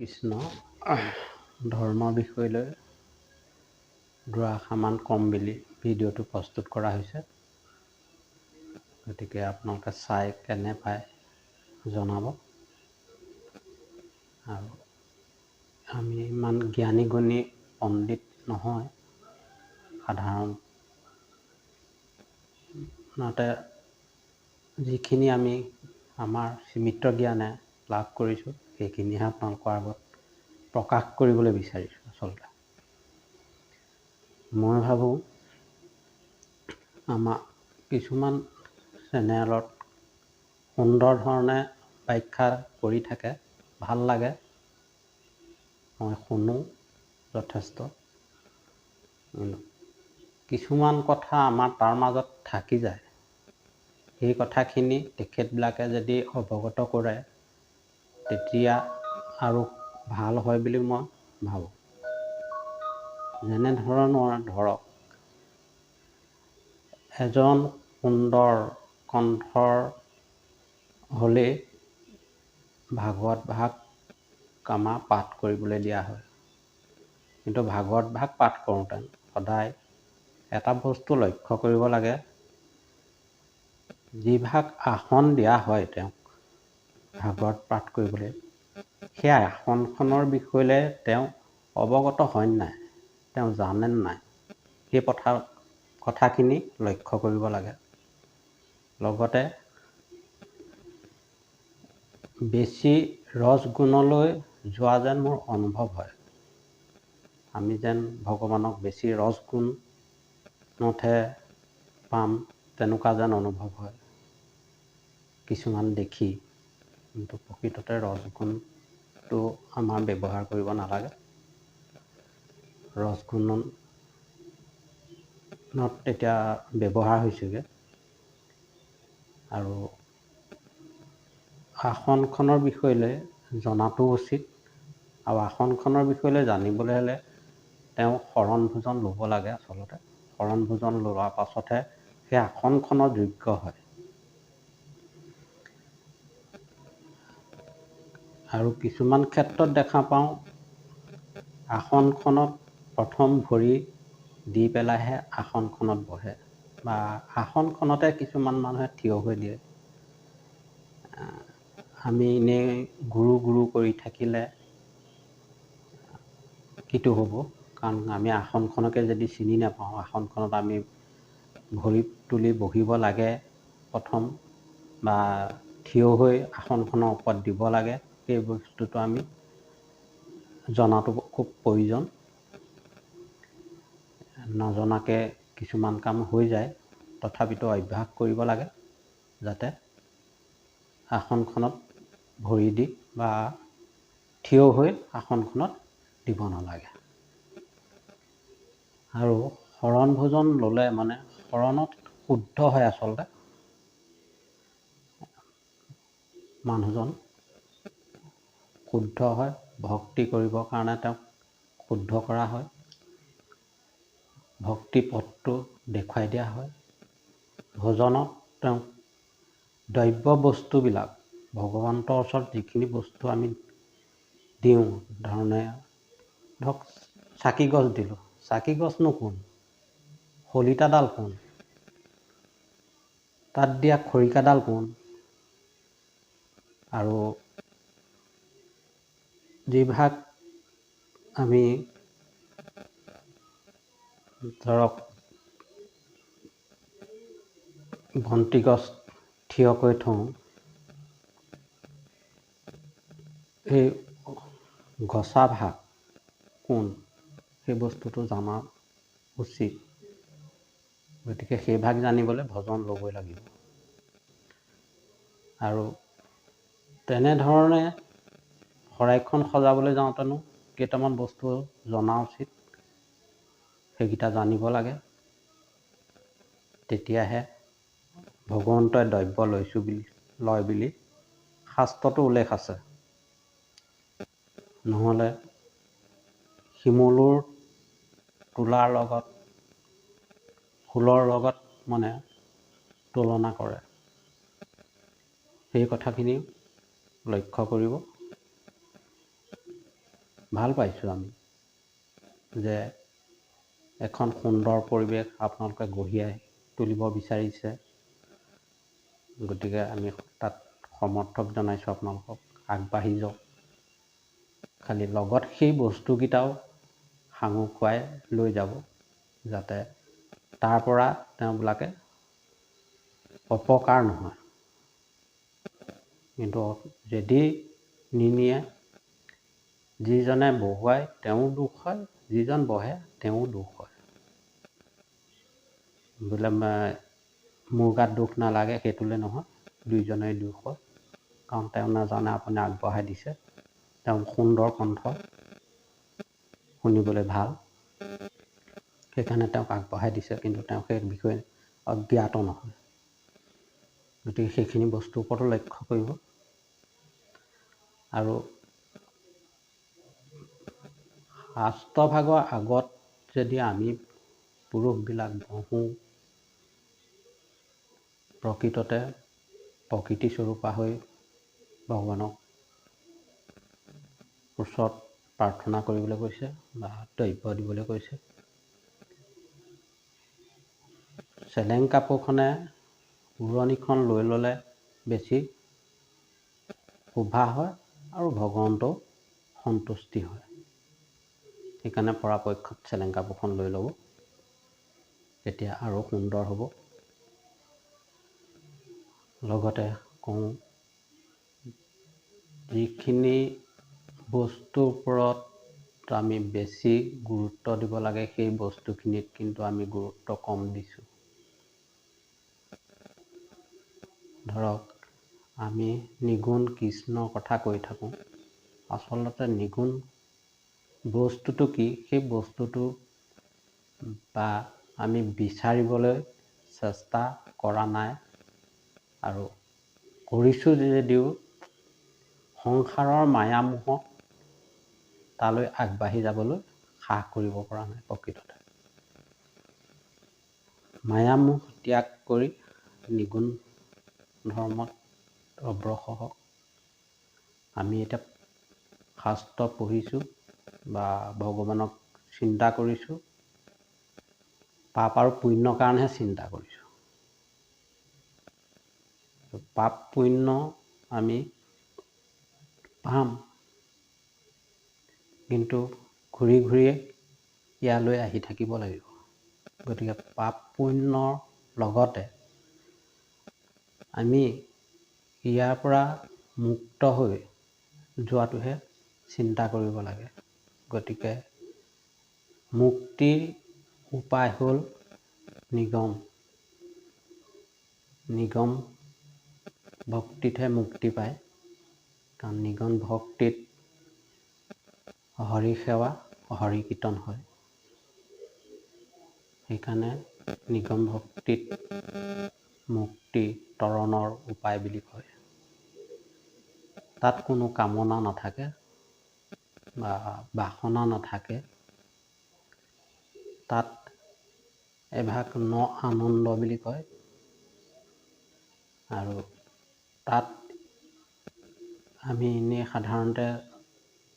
কৃষ্ণ ধৰ্মৰ বিষয়লৈ দুআষাৰমান ক'ম বুলি ভিডিঅ'টো প্ৰস্তুত কৰা হৈছে। গতিকে আপোনালোকে চাই কেনে পায় জনাব। আৰু আমি ইমান জ্ঞানী গুণী পণ্ডিত নহয়। সাধাৰণতে যিখিনি আমি আমাৰ সীমিত জ্ঞানে লাভ কৰিছোঁ। সেইখিনিহে আপোনালোকৰ আগত প্ৰকাশ কৰিবলৈ বিচাৰিছোঁ আচলতে। মই ভাবোঁ আমাৰ কিছুমান চেনেলত সুন্দৰ ধৰণে ব্যাখ্যা কৰি থাকে ভাল লাগে মই শুনো যথেষ্ট। কিছুমান কথা আমাৰ তাৰ মাজত থাকি যায়। সেই কথাখিনি তেখেতবিলাকে যদি অৱগত কৰে তেতিয়া আৰু ভাল হয় বুলি মই ভাবোঁ। যেনেধৰণৰ ধৰক এজন সুন্দৰ কণ্ঠৰ হ'লেই ভাগৱত ভাগ আমাৰ পাঠ কৰিবলৈ দিয়া হয়। কিন্তু ভাগৱত ভাগ পাঠ কৰোঁতে সদায় এটা বস্তু লক্ষ্য কৰিব লাগে যিভাগ আসন দিয়া হয় তেওঁক। ভাগৱত পাঠ কৰিবলৈ। সেই আসনখনৰ বিষয়লৈ তেওঁ অৱগত হয় নাই তেওঁ জানে নাই সেই কথা কথাখিনি লক্ষ্য কৰিব লাগে। লগতে বেছি ৰসগুণলৈ যোৱা যেন মোৰ অনুভৱ হয়। আমি যেন ভগৱানক বেছি ৰসগুণতহে পাম তেনেকুৱা যেন অনুভৱ হয়। কিছুমান দেখি কিন্তু প্ৰকৃততে ৰসগুণটো আমাৰ ব্যৱহাৰ কৰিব নালাগে। ৰসগুণত এতিয়া ব্যৱহাৰ হৈছেগৈ। আৰু আসনখনৰ বিষয়লৈ জনাটো উচিত। আৰু আসনখনৰ বিষয়লৈ জানিবলৈ হ'লে তেওঁ শৰণ ভোজন ল'ব লাগে আচলতে। শৰণ ভোজন লোৱাৰ পাছতহে সেই আসনখনৰ যোগ্য হয়। আৰু কিছুমান ক্ষেত্ৰত দেখা পাওঁ আসনখনত প্ৰথম ভৰি দি পেলাইহে আসনখনত বহে বা আসনখনতে কিছুমান মানুহে থিয় হৈ দিয়ে। আমি এনেই গুৰু গুৰু কৰি থাকিলে কিটো হ'ব? কাৰণ আমি আসনখনকে যদি চিনি নাপাওঁ আসনখনত আমি ভৰি তুলি বহিব লাগে প্ৰথম বা থিয় হৈ আসনখনৰ ওপৰত দিব লাগে। সেই বস্তুটো আমি জনাটো খুব প্ৰয়োজন। নজনাকৈ কিছুমান কাম হৈ যায় তথাপিতো অভ্যাস কৰিব লাগে যাতে আসনখনত ভৰি দি বা থিয় হৈ আসনখনত দিব নালাগে। আৰু শৰণ ভোজন ল'লে মানে শৰণত শুদ্ধ হয় আচলতে। মানুহজন শুদ্ধ হয় ভক্তি কৰিবৰ কাৰণে তেওঁক শুদ্ধ কৰা হয়। ভক্তি পথটো দেখুৱাই দিয়া হয়। ভোজনত তেওঁক দ্ৰব্য বস্তুবিলাক ভগৱন্তৰ ওচৰত যিখিনি বস্তু আমি দিওঁ ধৰণে ধৰক চাকি গছ দিলোঁ। চাকি গছনো কোন শলিতাডাল কোন তাত দিয়া খৰিকাডাল কোন আৰু যিভাগ আমি ধৰক বন্তি গছ থিয়কৈ থওঁ সেই গছা ভাগ কোন সেই বস্তুটো জনা উচিত। গতিকে সেই ভাগ জানিবলৈ ভজন ল'বই লাগিব। আৰু তেনেধৰণে শৰাইখন সজাবলৈ যাওঁতেনো কেইটামান বস্তু জনা উচিত। সেইকেইটা জানিব লাগে। তেতিয়াহে ভগৱন্তই দ্ৰব্য লৈছোঁ বুলি লয় বুলি শাস্ত্ৰতো উল্লেখ আছে। নহ'লে শিমলুৰ তোলাৰ লগত ফুলৰ লগত মানে তুলনা কৰে। সেই কথাখিনি লক্ষ্য কৰিব। ভাল পাইছোঁ আমি। যে এখন সুন্দৰ পৰিৱেশ আপোনালোকে গঢ়িয়াই তুলিব বিচাৰিছে। গতিকে আমি তাত সমৰ্থক জনাইছোঁ আপোনালোকক আগবাঢ়ি যাওক। খালি লগত সেই বস্তুকেইটাও সাঙুৰ খুৱাই লৈ যাব যাতে তাৰ পৰা তেওঁবিলাকে অপকাৰ নহয়। কিন্তু যদি নিনিয়ে। যিজনে বহুৱাই তেওঁ দুখ হয়। যিজন বহে তেওঁ দুখ হয়। বোলে মোৰ গাত দুখ নালাগে সেইটোলৈ নহয়। দুইজনেই দুখ হয়। কাৰণ তেওঁ নাজানে আপুনি আগবঢ়াই দিছে। তেওঁ সুন্দৰ কণ্ঠ। শুনিবলৈ ভাল। সেইকাৰণে তেওঁক আগবঢ়াই দিছে কিন্তু তেওঁ সেই বিষয়ে অজ্ঞাত নহয়। গতিকে সেইখিনি বস্তুৰ ওপৰতো লক্ষ্য কৰিব। আৰু শাস্ত্ৰভাগৰ আগত যদি আমি পুৰুষবিলাক বহোঁ প্ৰকৃততে প্ৰকৃতি স্বৰূপা হৈ ভগৱানক ওচৰত প্ৰাৰ্থনা কৰিবলৈ কৈছে বা দ্ৰব্য দিবলৈ কৈছে। চেলেং কাপোৰখনে উৰণিখন লৈ ল'লে বেছি শোভা হয় আৰু ভগৱন্তও সন্তুষ্টি হয়। সেইকাৰণে পৰাপক্ষত চেলেং কাপোৰখন লৈ ল'ব। তেতিয়া আৰু সুন্দৰ হ'ব। লগতে কওঁ যিখিনি বস্তুৰ ওপৰত আমি বেছি গুৰুত্ব দিব লাগে সেই বস্তুখিনিত কিন্তু আমি গুৰুত্ব কম দিছোঁ। ধৰক আমি নিগুণ কৃষ্ণৰ কথা কৈ থাকোঁ। আচলতে নিগুণ বস্তুটো কি? সেই বস্তুটো বা আমি বিচাৰিবলৈ চেষ্টা কৰা নাই আৰু কৰিছোঁ যদিও সংসাৰৰ মায়ামোহক তালৈ আগবাঢ়ি যাবলৈ সাহ কৰিব পৰা নাই প্ৰকৃততে। মায়ামোহ ত্যাগ কৰি নিগুণ ধৰ্মত অগ্ৰসৰ হওক। আমি এতিয়া শাস্ত্ৰ পঢ়িছোঁ বা ভগৱানক চিন্তা কৰিছোঁ। পাপ আৰু পুণ্যৰ কাৰণেহে চিন্তা কৰিছোঁ। পাপ পুণ্য আমি পাম। কিন্তু ঘূৰি ঘূৰিয়ে ইয়ালৈ আহি থাকিব লাগিব। গতিকে পাপ পুণ্যৰ লগতে আমি ইয়াৰ পৰা মুক্ত হৈ যোৱাটোহে চিন্তা কৰিব লাগে। গতিকে মুক্তিৰ উপায় হ'ল নিগম। নিগম ভক্তিতহে মুক্তি পায়। কাৰণ নিগম ভক্তিত হৰি সেৱা হৰি কীৰ্তন হয়। সেইকাৰণে নিগম ভক্তিত মুক্তি তৰণৰ উপায় বুলি কয়। তাত কোনো কামনা নাথাকে। বা বাসনা নাথাকে। তাত এভাগ ন আনন্দ বুলি কয়। আৰু তাত আমি এনেই সাধাৰণতে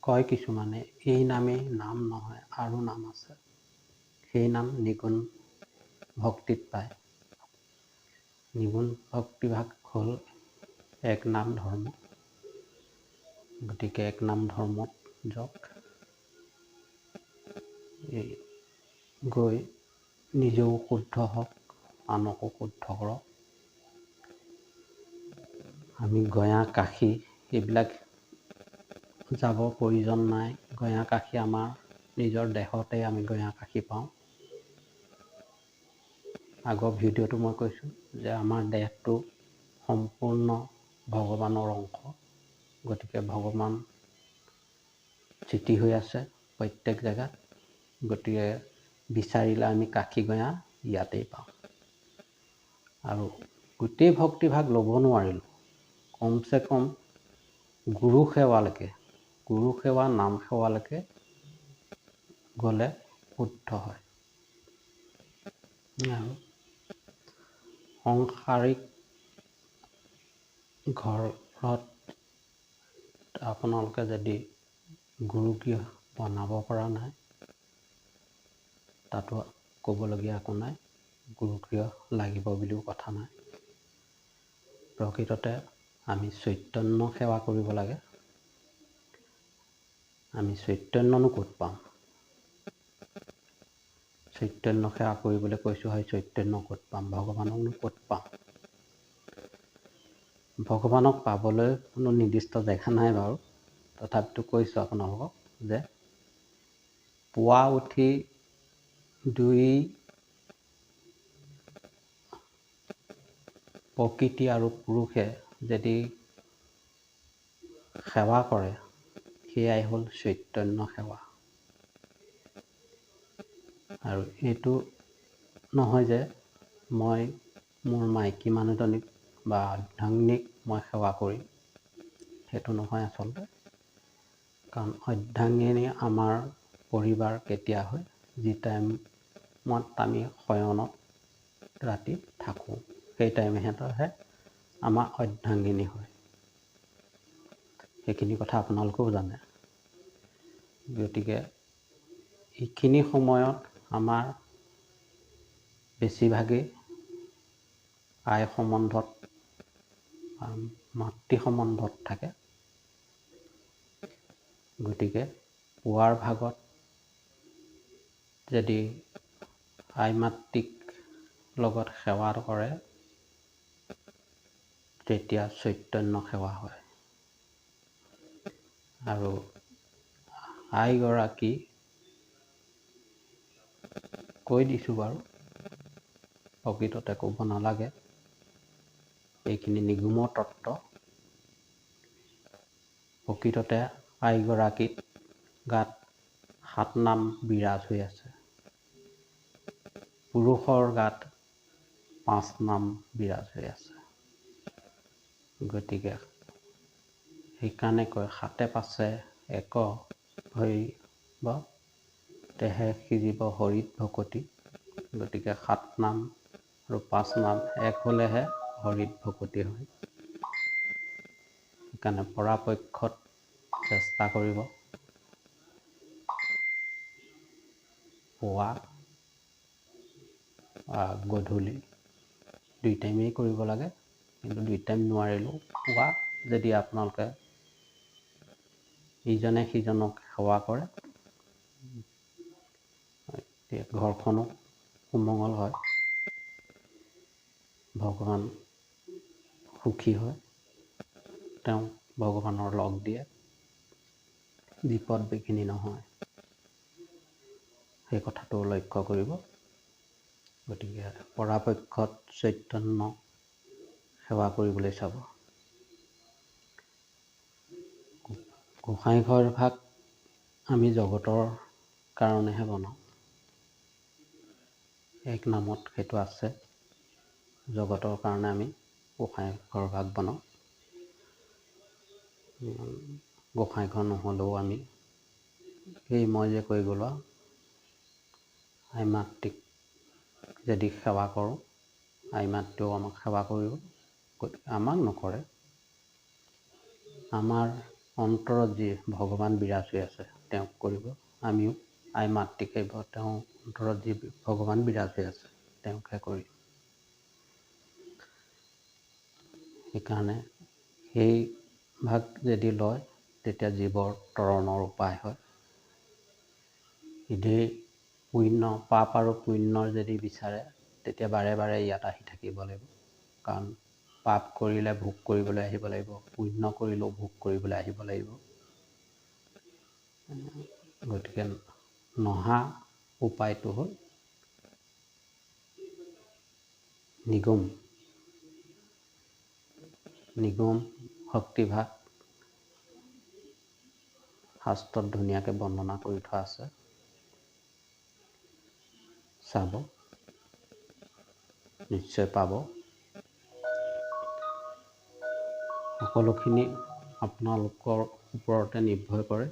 কয় কিছুমানে এই নামেই নাম নহয় আৰু নাম আছে। সেই নাম নিগুণ ভক্তিত পায়। নিগুণ ভক্তিভাগ হ'ল এক নাম ধৰ্ম। গতিকে এক নাম ধৰ্মত যাওক এই গৈ নিজেও শুদ্ধ হওক আনকো শুদ্ধ কৰক। আমি গঞা কাশী এইবিলাক যাব প্ৰয়োজন নাই। গঞা কাশী আমাৰ নিজৰ দেহতে আমি গঞা কাশী পাওঁ। আগৰ ভিডিঅ'টো মই কৈছোঁ যে আমাৰ দেহটো সম্পূৰ্ণ ভগৱানৰ অংশ। গতিকে ভগৱান চিতি হৈ আছে প্ৰত্যেক জেগাত। গতিকে বিচাৰিলে আমি কাশী গঞা ইয়াতেই পাওঁ। আৰু গোটেই ভক্তিভাগ ল'ব নোৱাৰিলোঁ। কমচে কম গুৰু সেৱালৈকে গুৰু সেৱা নাম সেৱালৈকে গ'লে শুদ্ধ হয়। আৰু সংসাৰিক ঘৰত আপোনালোকে যদি গুৰু গৃহ বনাব পৰা নাই। তাতো ক'বলগীয়া একো নাই। গুৰুক্ৰিয় লাগিব বুলিও কথা নাই। প্ৰকৃততে আমি চৈতন্য সেৱা কৰিব লাগে। আমি চৈতন্যনো ক'ত পাম? চৈতন্য সেৱা কৰিবলৈ কৈছোঁ হয় চৈতন্য ক'ত পাম? ভগৱানকনো ক'ত পাম? ভগৱানক পাবলৈ কোনো নিৰ্দিষ্ট জেগা নাই বাৰু। তথাপিতো কৈছোঁ আপোনালোকক যে পুৱা উঠি দুই প্ৰকৃতি আৰু পুৰুষে যদি সেৱা কৰে সেয়াই হ'ল চৈতন্য সেৱা। আৰু এইটো নহয় যে মই মোৰ মাইকী মানুহজনীক বা অৰ্ধাংগিনীক মই সেৱা কৰিম। সেইটো নহয় আচলতে। কাৰণ অৰ্ধাংগিনী আমাৰ পৰিবাৰ কেতিয়া হয় যি টাইমত আমি শয়নত ৰাতি থাকোঁ সেই টাইম সিহঁতৰহে আমাৰ অৰ্ধাংগিনী হয়। সেইখিনি কথা আপোনালোকেও জানে। গতিকে এইখিনি সময়ত আমাৰ বেছিভাগেই আই সম্বন্ধত মাতৃ সম্বন্ধত থাকে। গতিকে পুৱাৰ ভাগত যদি আই মাতৃক লগত সেৱা কৰে তেতিয়া চৈতন্য সেৱা হয়। আৰু আইগৰাকী কৈ দিছোঁ বাৰু প্ৰকৃততে ক'ব নালাগে এইখিনি নিগুম তত্ত্ব প্ৰকৃততে আইগৰাকীত গাত সাত নাম বিৰাজ হৈ আছে। পুৰুষৰ গাত পাঁচ নাম বিৰাজ হৈ আছে। গতিকে সেইকাৰণে কয় সাতে পাছে এক হৰিব তেহে সিজিব হৰিত ভকতি। গতিকে সাত নাম আৰু পাঁচ নাম এক হ'লেহে হৰিত ভকতি হয়। সেইকাৰণে পৰাপক্ষত চেষ্টা কৰিব পুৱা গধূলি। দুই টাইমেই কৰিব লাগে কিন্তু দুই টাইম নোৱাৰিলেও পুৱা যদি আপোনালোকে ইজনে সিজনক সেৱা কৰে ঘৰখনো সুমংগল হয়। ভগৱান সুখী হয়। তেওঁ ভগৱানৰ লগ দিয়ে। বিপদ বিঘিনি নহয়। সেই কথাটো লক্ষ্য কৰিব। গতিকে পৰাপক্ষত চৈতন্য সেৱা কৰিবলৈ চাব। গোসাঁই ঘৰ ভাগ আমি জগতৰ কাৰণেহে বনাওঁ। এক নামত সেইটো আছে। জগতৰ কাৰণে আমি গোসাঁই ঘৰ ভাগ বনাওঁ। গোসাঁই ঘৰ নহ'লেও আমি। সেই মই যে কৈ গ'লোঁ আই মাতৃক যদি সেৱা কৰোঁ আই মাতৃও আমাক সেৱা কৰিব আমাক নকৰে। আমাৰ অন্তৰত যি ভগৱান বিৰাজ হৈ আছে তেওঁক কৰিব। আমিও আই মাতৃক তেওঁ অন্তৰত যি ভগৱান বিৰাজ হৈ আছে তেওঁকহে কৰিম। সেইকাৰণে সেই ভাগ যদি লয় তেতিয়া জীৱৰ তৰণৰ উপায় হয়। ইধেই পুণ্য পাপ আৰু পুণ্যৰ যদি বিচাৰে তেতিয়া বাৰে বাৰে ইয়াত আহি থাকিব লাগিব। কাৰণ পাপ কৰিলে ভোগ কৰিবলৈ আহিব লাগিব পুণ্য কৰিলেও ভোগ কৰিবলৈ আহিব লাগিব। গতিকে নহা উপায়টো হ'ল নিগম। নিগম শক্তিভাগ। শাস্ত্ৰত ধুনীয়াকৈ বৰ্ণনা কৰি থোৱা আছে। চাব। নিশ্চয় পাব। সকলোখিনি আপোনালোকৰ ওপৰতে নিৰ্ভৰ কৰে।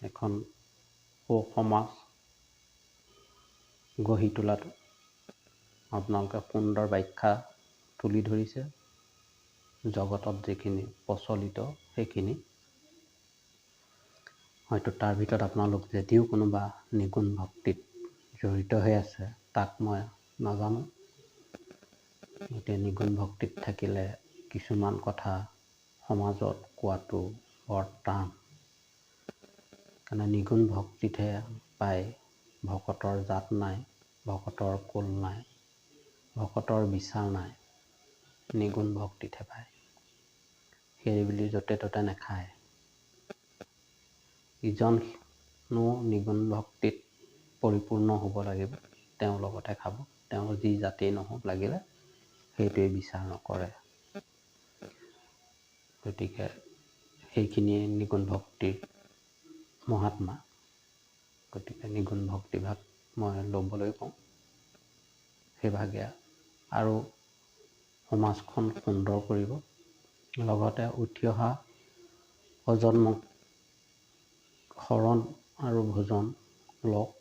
এখন সু-সমাজ গঢ়ি তোলাটো। আপোনালোকে সুন্দৰ ব্যাখ্যা তুলি ধৰিছে। জগতত যিখিনি প্ৰচলিত সেইখিনি হয়তো তাৰ ভিতৰত আপোনালোক যদিও কোনোবা নিগুণ ভক্তিত জড়িত হৈ আছে তাক মই নাজানো। গতিকে নিগুণ ভক্তিত থাকিলে কিছুমান কথা সমাজত কোৱাটো বৰ টান। কাৰণে নিগুণ ভক্তিতহে পায় ভকতৰ জাত নাই ভকতৰ কুল নাই ভকতৰ বিচাৰ নাই নিগুণ ভক্তিতহে পায়। সেই বুলি য'তে ত'তে নাখায়। ইজনো নিগুণ ভক্তিত পৰিপূৰ্ণ হ'ব লাগিব। তেওঁৰ লগতে খাব। তেওঁ যি জাতেই নহওক লাগিলে সেইটোৱে বিচাৰ নকৰে। গতিকে সেইখিনিয়ে নিগুণ ভক্তিৰ মহাত্মা। গতিকে নিগুণ ভক্তিভাগ মই ল'বলৈ কওঁ। সেইভাগে আৰু সমাজখন সুন্দৰ কৰিব। লগতে উঠি অহা প্ৰজন্মক শৰণ আৰু ভোজন লওক।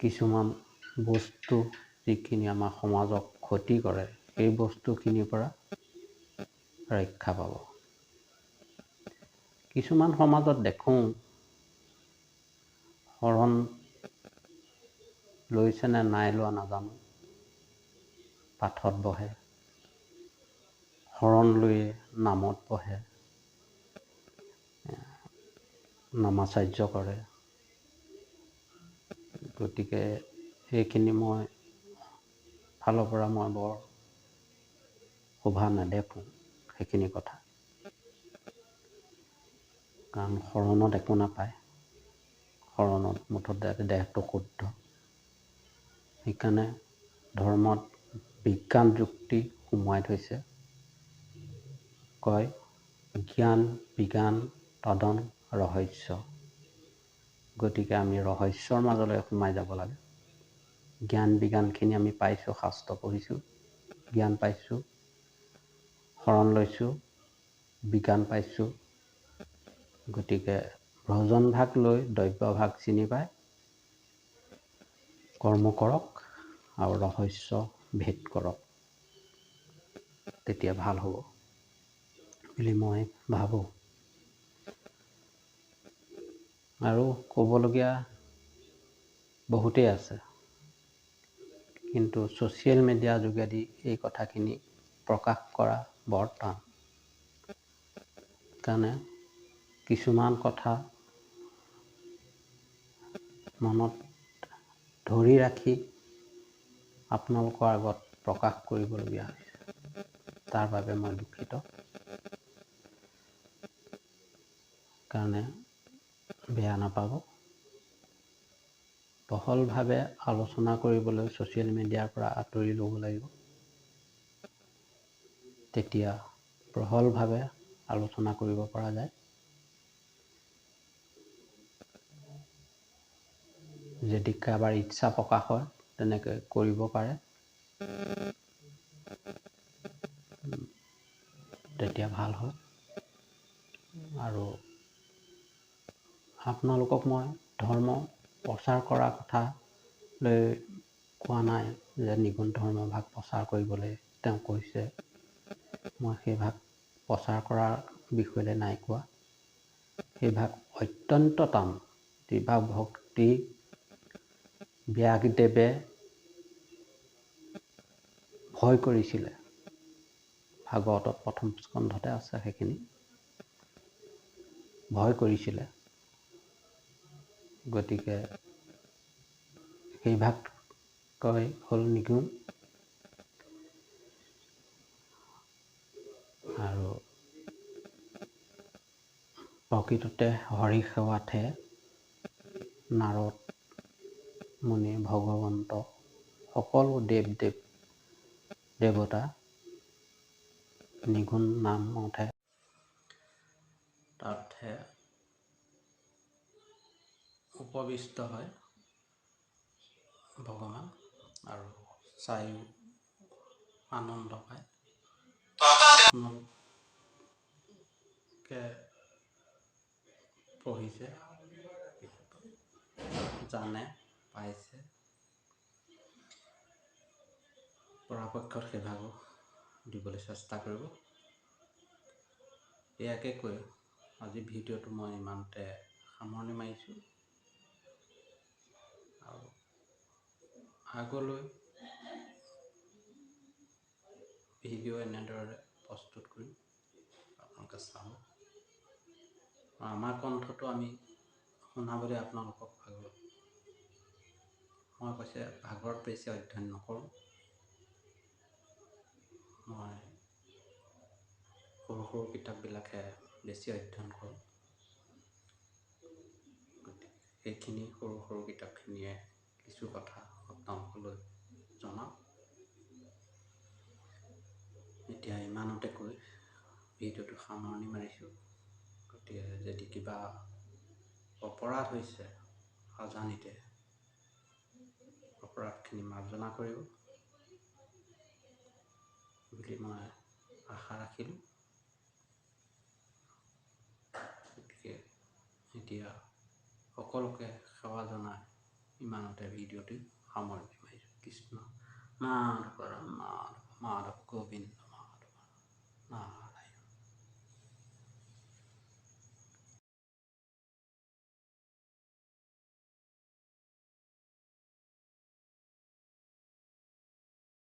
কিছুমান বস্তু যিখিনি আমাৰ সমাজক ক্ষতি কৰে সেই বস্তুখিনিৰ পৰা ৰক্ষা পাব। কিছুমান সমাজত দেখোঁ শৰণ লৈছে নে নাই লোৱা নাজানো। পাঠত বহে শৰণ লৈয়ে নামত বহে। নামাচাৰ্য কৰে। গতিকে সেইখিনি মই ফালৰ পৰা মই বৰ শোভা নেদেখোঁ সেইখিনি কথা। কাৰণ শৰণত একো নাপায়। শৰণত মুঠতে দেহটো শুদ্ধ। সেইকাৰণে ধৰ্মত বিজ্ঞান যুক্তি সোমোৱাই থৈছে। কয় জ্ঞান বিজ্ঞান তদন ৰহস্য। গতিকে আমি ৰহস্যৰ মাজলৈ সোমাই যাব লাগে। জ্ঞান বিজ্ঞানখিনি আমি পাইছোঁ শাস্ত্ৰ পঢ়িছোঁ জ্ঞান পাইছোঁ শৰণ লৈছোঁ বিজ্ঞান পাইছোঁ। গতিকে ভ্ৰজন ভাগ লৈ দ্ৰব্য ভাগ চিনি পাই কৰ্ম কৰক আৰু ৰহস্য ভেদ কৰক। তেতিয়া ভাল হ'ব বুলি মই ভাবোঁ। আৰু ক'বলগীয়া বহুতেই আছে। কিন্তু ছ'চিয়েল মিডিয়াৰ যোগেদি এই কথাখিনি প্ৰকাশ কৰা বৰ টান কাৰণে কিছুমান কথা মনত ধৰি ৰাখি আপোনালোকৰ আগত প্ৰকাশ কৰিবলগীয়া হৈছে। তাৰ বাবে মই দুখিত। কাৰণে বেয়া নাপাব। বহলভাৱে আলোচনা কৰিবলৈ ছ'চিয়েল মিডিয়াৰ পৰা আঁতৰি ল'ব লাগিব। তেতিয়া বহলভাৱে আলোচনা কৰিব পৰা যায়। যদি কাৰোবাৰ ইচ্ছা প্ৰকাশ হয় তেনেকৈ কৰিব পাৰে। তেতিয়া ভাল হয়। আৰু আপোনালোকক মই ধৰ্ম প্ৰচাৰ কৰাৰ কথা লৈ কোৱা নাই যে নিগুণ ধৰ্ম ভাগ প্ৰচাৰ কৰিবলৈ তেওঁ কৈছে। মই সেই ভাগ প্ৰচাৰ কৰাৰ বিষয়লৈ নাই কোৱা। সেই ভাগ অত্যন্ত টান। যিভাগ ভক্তি ব্যাসদেৱে ভয় কৰিছিলে। ভাগৱতত প্ৰথম স্কন্ধতে আছে সেইখিনি। ভয় কৰিছিলে। গতিকে সেই ভাগ কয় হ'ল নিগুণ আৰু প্ৰকৃততে হৰি সেৱাতহে নাৰদ মুনি ভগৱন্ত সকলো দেৱ দেৱ দেৱতা নিগুণ নামতহে। তাতহে উপবিষ্ট হয় ভগৱান আৰু চায়ো আনন্দ পায়। পঢ়িছে জানে পাইছে। পৰাপক্ষত সেইভাগো দিবলৈ চেষ্টা কৰিব। এয়াকে কৈ আজি ভিডিঅ'টো মই ইমানতে সামৰণি মাৰিছোঁ। আগলৈ ভিডিঅ' এনেদৰে প্ৰস্তুত কৰিম আপোনালোকে চাব। আমাৰ কণ্ঠটো আমি শুনাবলৈ আপোনালোকক ভাগৰ মই কৈছে ভাগৰত বেছি অধ্যয়ন নকৰোঁ। মই সৰু সৰু কিতাপবিলাকহে বেছি অধ্যয়ন কৰোঁ। সেইখিনি সৰু সৰু কিতাপখিনিয়ে কিছু কথা আপোনালোকলৈ জনাওঁ এতিয়া ইমানতে কৈ ভিডিঅ'টো সামৰণি মাৰিছোঁ। গতিকে যদি কিবা অপৰাধ হৈছে অজানিতে অপৰাধখিনি মাৰ্জনা কৰিব বুলি মই আশা ৰাখিলোঁ। গতিকে এতিয়া সকলোকে সেৱা জনাই ইমানতে ভিডিঅ'টি। আমার বিমায় কৃষ্ণ। নার পরম নার মাধব গোবিন্দ মাধব নার